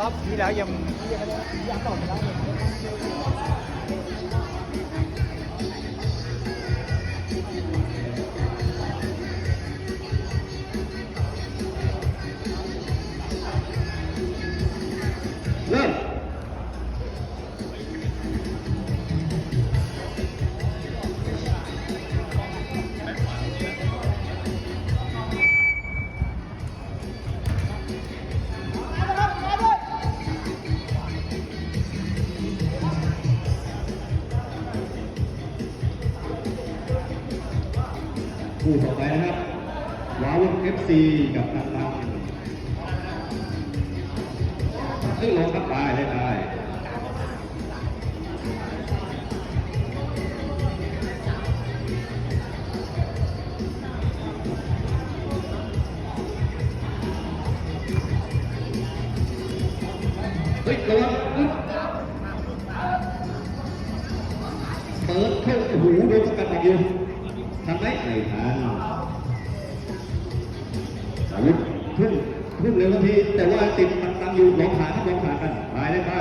รอบที่แล้วยังยังต่อไม่ได้ ซีกับนักลังเฮ้ยลงครับตายได้ตายเฮ้ยระวังเปิดเข้าโอ้โหโดนสกัดหนักอยู่ทันไหมไม่ทัน งพุ่งเร็วทันทีแต่ว่าติดตังตังอยู่ลองผ่านครับลองผ่านกันตายได้ไป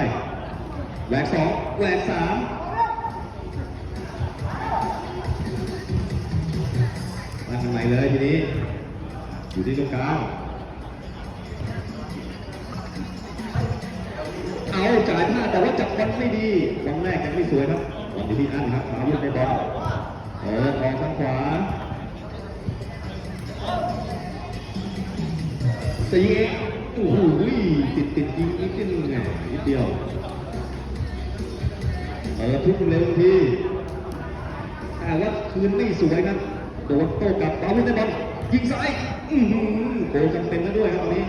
แหวกสองแหวกสามมาทางไหนเลยทีนี้ อยู่ที่ตรงกลางเอาจ่ายพลาดแต่ว่าจับบอลไม่ดีบอลแรกยังไม่สวยครับบอลอยู่ที่อันครับอาวุธในบอลเออออกทางขวา ตีเองโอ้โหติดติดยิงนิดนึงไงนิดเดียวเออทุกเร็วทีแต่ว่าคืนไม่สวยครับโดนโต้กลับอาวุธในบอลยิงซ้ายอือหือโกจำเป็นแล้วด้วยครับวันนี้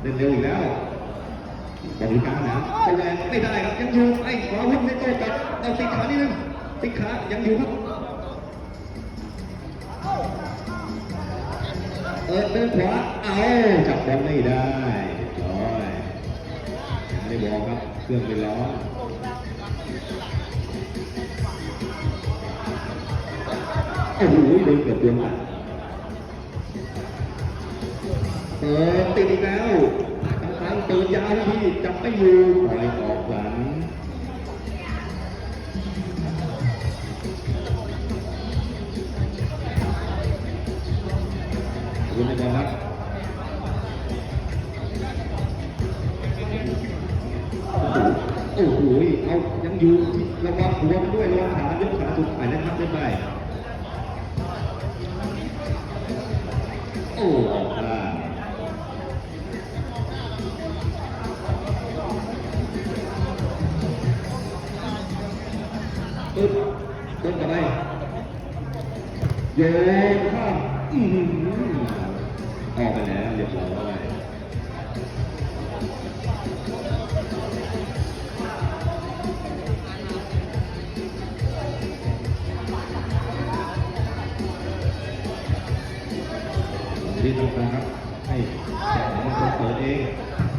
เล่นเร็วอีกแล้วบริการนะแรงไม่ได้ครับยังอยู่ไอ้ขวาวุ้นไม่โต้กลับเอาติดขานิดนึงติดขายังอยู่ครับ เออเดินขวาเอาจับบอลไม่ได้เรียบร้อยยังไม่ได้บอกครับเครื่องเป็นล้อโอ้โหโดนเกือบโดนตัดเปิดติดอีกแล้วทางเปิดยาวนะพี่จับไม่อยู่ปล่อยออกหลัง คุณในบอลครับโอ้โหเอายังอยู่ระวังหัวด้วยระวังขายกขาสุดไปนะครับได้ไหมโอ้ออกมาปึ๊บต้นกลับไปโยนข้ามอื้อ หือออกไปแล้วเรียบร้อยรีบทำครับ ให้แข่งมันเปิดเอง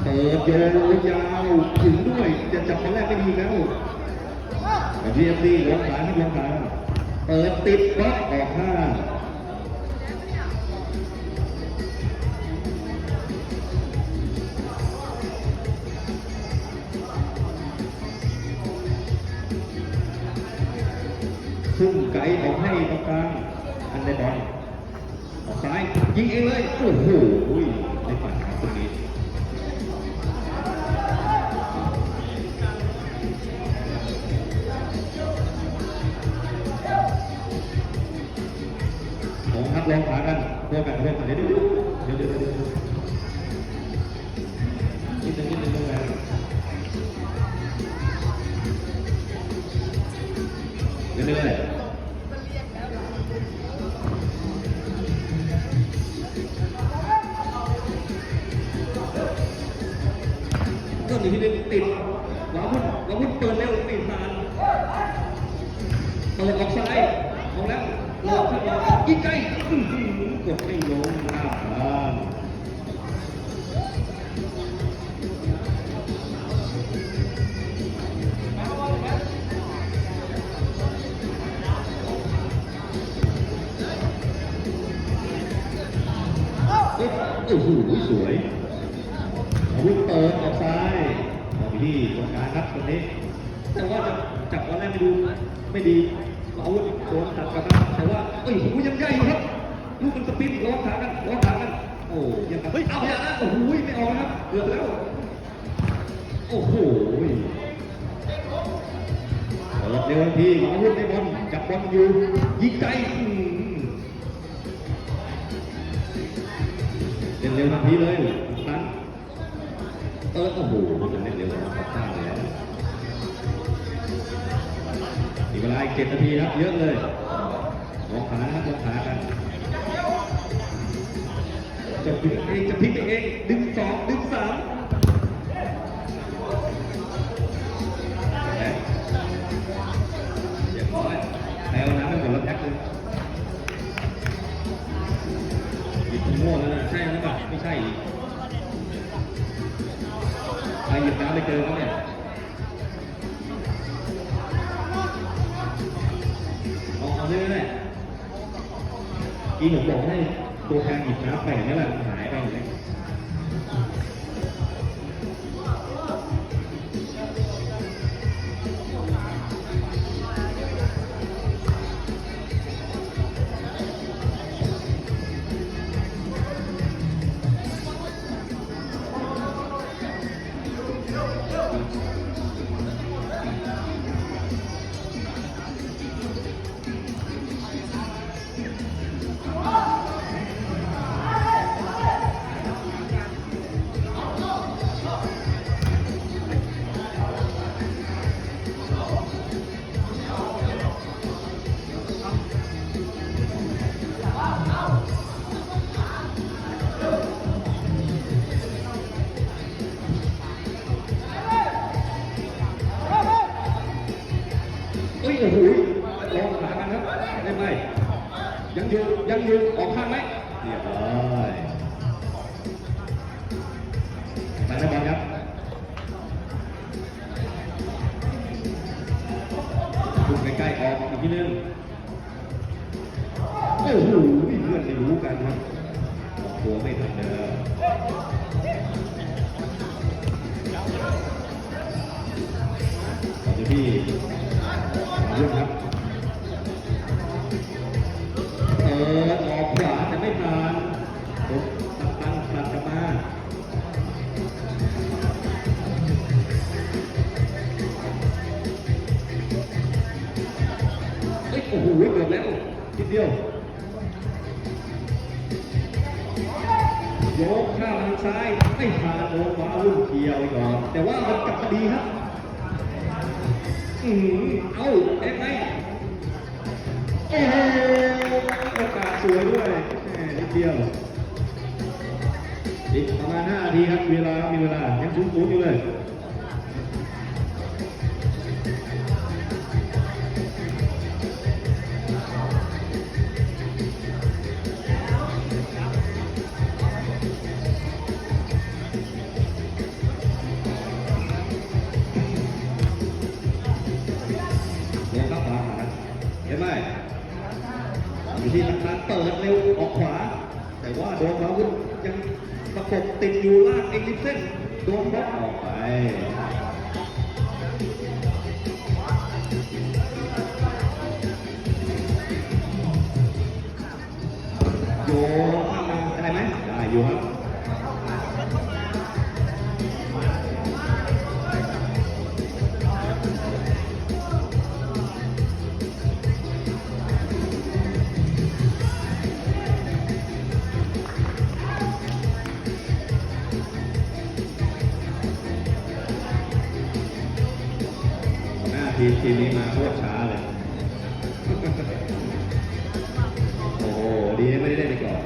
เปิดโยนยาวถึงด้วยจะจับคนแรกไม่ดีแล้วกับพีเอฟซีลงขาที่ลงขาเปิดติดบล็อกออกข้า งพุ่งไกลออกให้ตรงกลางอันในบอลออกซ้ายยิงเองเลย โอ้โหในฝันครับตรงนี้ลองครับลองขากันเพื่อกันเพื่อกันเดี๋ยวเดี๋ยวเดี๋ยว เรื่อยๆก็หนีที่นึงติดหวาวุ่นหวาวุ่นเปิดเร็วติดนานเปิดออกซ้ายออกแล้วหลอกขึ้นมายิงไกล้กดไม่ลง โอ้โหสวยอาวุธเปิดออกซ้ายออกไปที่ตรงกลางครับตรงนี้ แต่ว่าจับวันแรกไม่ดูไม่ดีอาวุธโดนตัดกลับแต่ว่าเอ้ยหูยังใหญ่อยู่ครับลูกมันสปินล้อขากันล้อขากันโอ้ยังเฮ้ยเอาอย่านะโอ้โหไม่ออกครับเกือบแล้วโอ้โหเปิดเร็วทันทีอาวุธในบอลจับบอลอยู่ยิงไกล เร็วทันทีเลยนั้นเออโอ้โหมันเล่นเร็วกว่าข้างแล้วมีเวลาอีกเจ็ดนาทีครับ เยอะเลยลองขานะครับลองขากันจะพลิกเองจะพลิกเองดึงสองดึง ที่ผมบอกให้ตัวแทนหยิบน้ำแปะนี่แหละ ทีนึงโอ้โหเพื่อนไม่รู้กันครับ รียวก่อนแต่ว่ามันกลับมาดีครับ อืมเอ้าเอ็มไงโอ้โอกาสสวยด้วยแหมนิดเดียวอีกประมาณ5นาทีครับเวลามีเวลายังสูงๆอยู่เลย ยังประกบติดอยู่ล่างเอ็กลิฟเซนโดนบล็อกออกไปโย ทีมทีมนี้มาโคตรช้าเลย โอ้โห ดีนะไม่ได้เล่นไปก่อน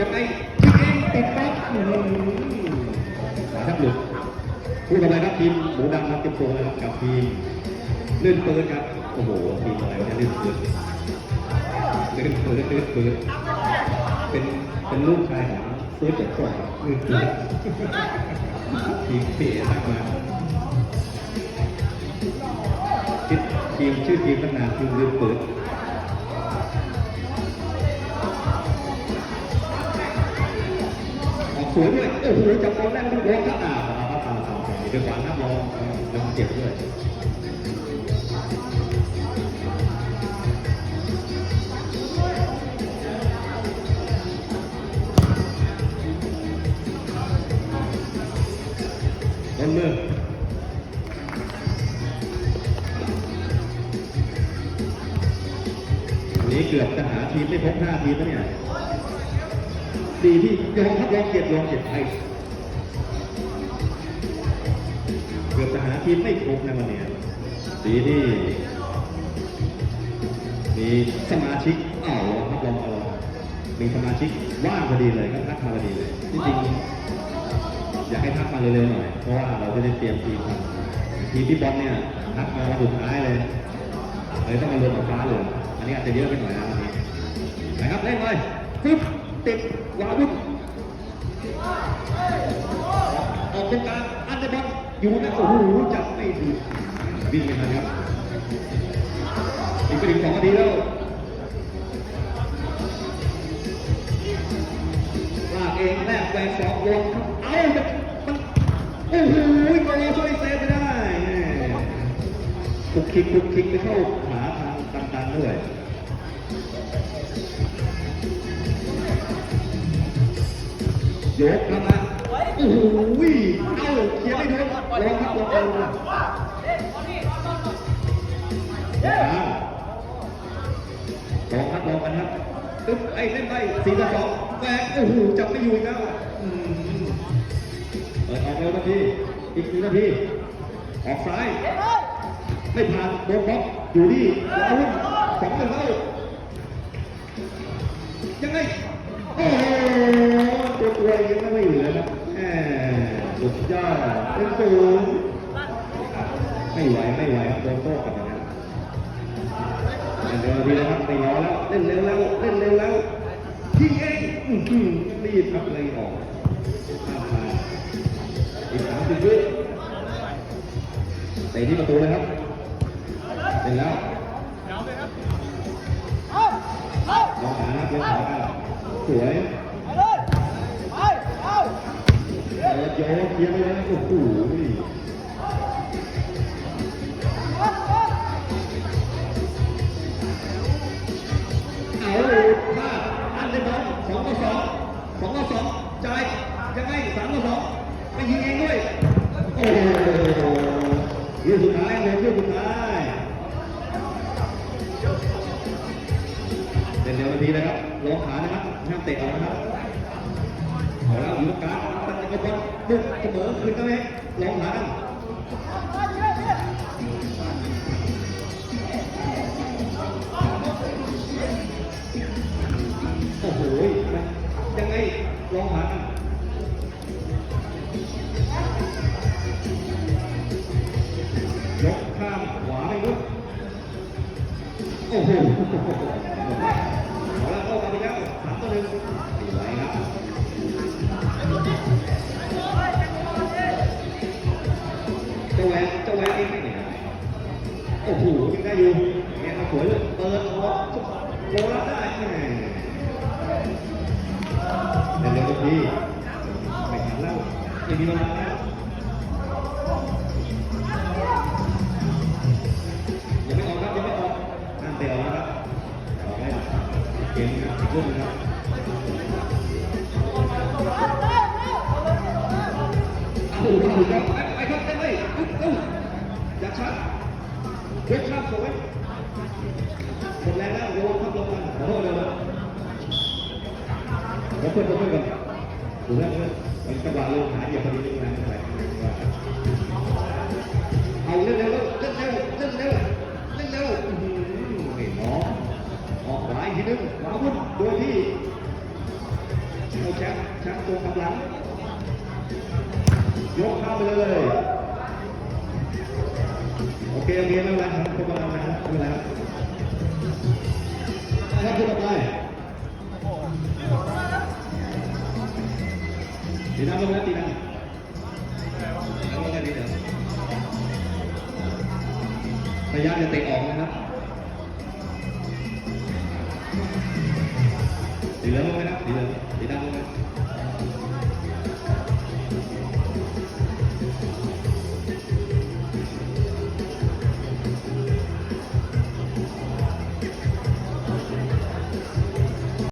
ยังไง ขาทับหลุดพูดอะไรครับทีมหมูดำครับเตรียมตัวเลยครับกับทีมเลื่อนเปืนครับโอ้โหทีมอะไรวะเนี่ยเลื่อนเปืนเเป็นเปิดเปิดเปิดเป็นเป็นลูกชายของเฟิร์สจัดก่อนคือทีมเสียทักมาทีมทีมชื่อทีมตั้งนานทีมลืมเปิด สวยด้วยโอ้โหจับบอลแรกลูกบอลครับอ่าอ่าอ่าอ่าอ่าเดี๋ยวขวางครับรอแล้วเจ็บด้วยต้นมือนี้เกือบจะหาทีมไม่ครบห้าทีมแล้วเนี่ย ดีที่ยอมครับยอมเก็บยอมเก็บไปเกือบจะหาทีมไม่ครบนะวันเนี้ยดีที่มีสมาชิกอ้าวลองครับลองเอามีสมาชิกว่างพอดีเลยก็ทักมาพอดีเลยที่จริงอยากให้ทักมาเร็วๆหน่อย เพราะว่าเราจะได้เตรียมทีมทำทีมที่บอลเนี่ยทักมาวันสุดท้ายเลยเลยต้องมารวมกับฟ้าเหลยอันนี้อาจจะเยอะไปหน่อยนะวันนี้นะครับเล่นเลยปึ๊บ ติดวาวุธออกตรงกางอันเดอร์บอลอยู่นะโอ้โหจับไม่ถูกวิ่งไปนะครับอีกไปถึงสองนาทีแล้วลากเองแลกแหวนสองวงเอ้าจะมันโอ้โหโกช่วยเซฟไม่ได้คุกคิกคุกคิกไปเข้าขาทางตันๆด้วย ยกเข้ามาโอ้โหเอ้าเคลียร์ไม่โดนลองครับลองเอาลองครับลองกันครับตึ๊บไอ้เล่นไปสี่ต่อสองแหวกโอ้โหจับไม่อยู่อีกแล้วเปิดออกเร็วนาทีอีกหนึ่งนาทีออกซ้าย ไม่ผ่านโดนบล็อกอยู่ที่ลาวุ้นสองหนึ่งแล้วยังไงโอ้โห ตัวตัวยังไม่เหลือครับแหมสุดยอดเป็นศูนย์ไม่ไหวไม่ไหวครับโดนโต้กลับมาแล้วเดินทีนะครับไม่รอแล้วเล่นเร็วแล้วเล่นเร็วแล้วยิงเองอื้อหือรีบครับเลยออกข้ามมาอีกสามสิบวิเตะที่ประตูเลยครับเสร็จแล้วลองหาครับลองหาครับสวย ยนเพียงเลยโอ้โหเอาพลาดอันเดอร์บอลสองต่อสองสองต่อสองจ่ายยังไงสามต่อสองไปยิงเองด้วย โอ้โหยืดสุดท้ายเลยยืดสุดท้ายเป็นเร็วนาทีนะครับลงขานะครับห้ามเตะออกนะครับเอาแล้วอยู่ตรงกางตัดกระบ อลบุกเสมอคืนก็ไหมลงขากันโอ้โหยังไงลองขากันยกข้ามขวาไปลุกโอ้โห ยังไม่ออกครับยังไม่ออกห้ามเตะออกนะครับออกได้เกมครับอีกรุ่นนะครับโอ้โหครับไปไปครับได้ไหมอุ๊บอุ๊บอย่าชัดยกข้ามสวยหมดแรงแล้วโยนครับลงมาขอโทษเลยนะแล้วเพื่อนเพื่อนกัน ดูแล้วเพื่อนมันจังหวะลงหาเหยียบพอดีนะอะเอาเล่นเร็วเล่นเร็วเล่นเร็วเล่นเร็วอื้อหือนี่น้องออกขวาอีกทีนึงขวาพุ่นโดยที่เอาแชมป์แชมป์ตัวกำลังยกข้ามไปเลยโอเคโอเคไม่เป็นไรครับคนกำลังนะครับไม่เป็นไรครับครับคุณต่อไป สีดำลงแล้วสีนะแล้วลงกันดีเดี๋ยวพยายามจะเตะออกนะครับตีเหลืองลงไหมครับสีเหลืองสีดำลง